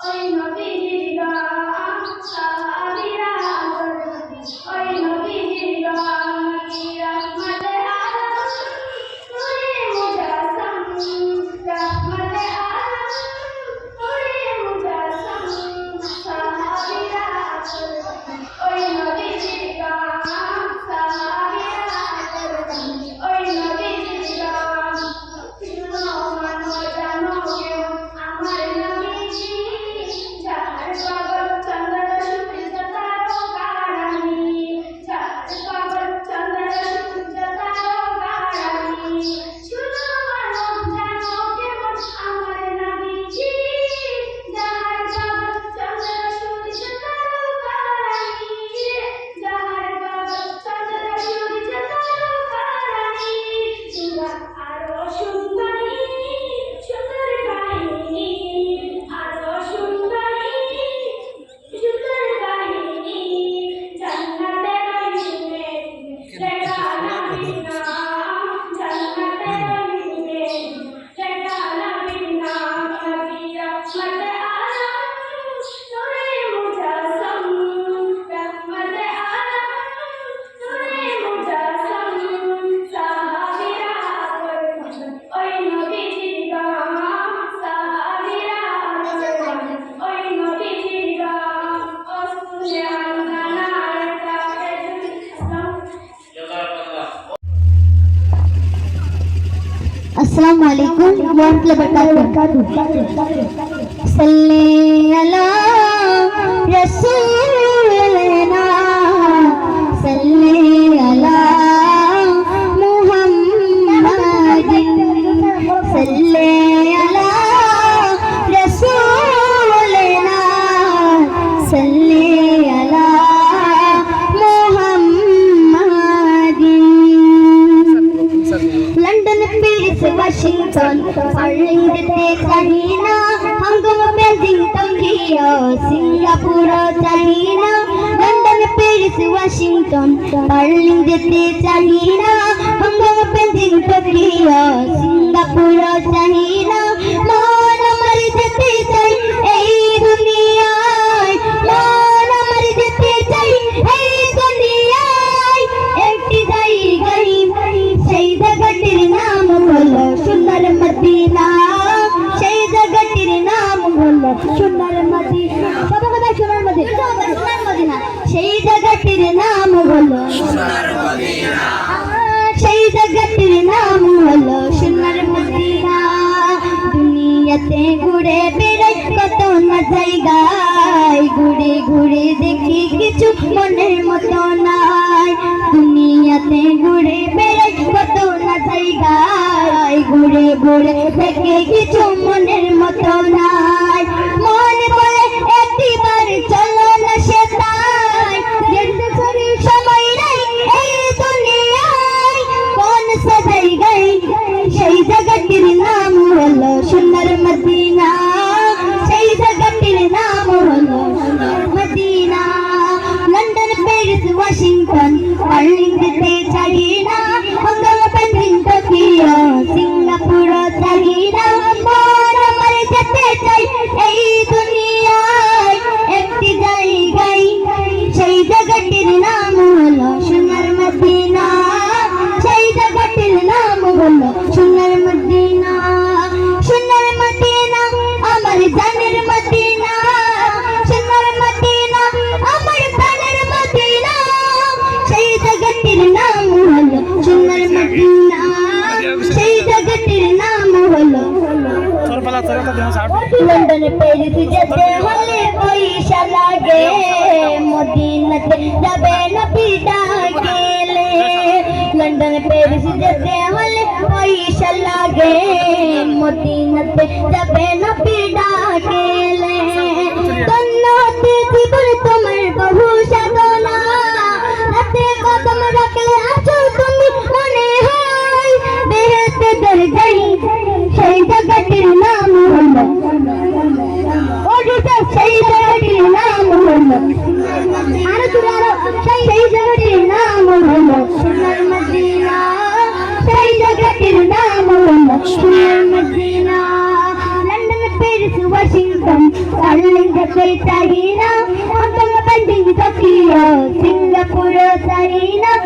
ওই নবীর আচ্ছা আবিরা ওই Assalamualaikum warahmatullahi wabarakatuh. Sallallahu. سلطان فرندتے چڑھینا ہنگم پہ زندم جیو سنگاپور چڑھینا لندن پیرس واشنگٹن فرندتے چڑھینا ہنگم پہ زندم جیو سنگاپور چڑھینا সোনার মাটি কথা সেই জায়গাটির নাম হলো সেই জায়গাটির সোনার মদিনা। ঘুরে বেড়াই কত না জায়গায় ঘুরে ঘুরে দেখি কিছু মনের মতো না। लंदन पेरिस जदे लंदन पेरिस जदे मले कोई शलागे मदीनत जबे नबी डाकेले तन्नत दिबर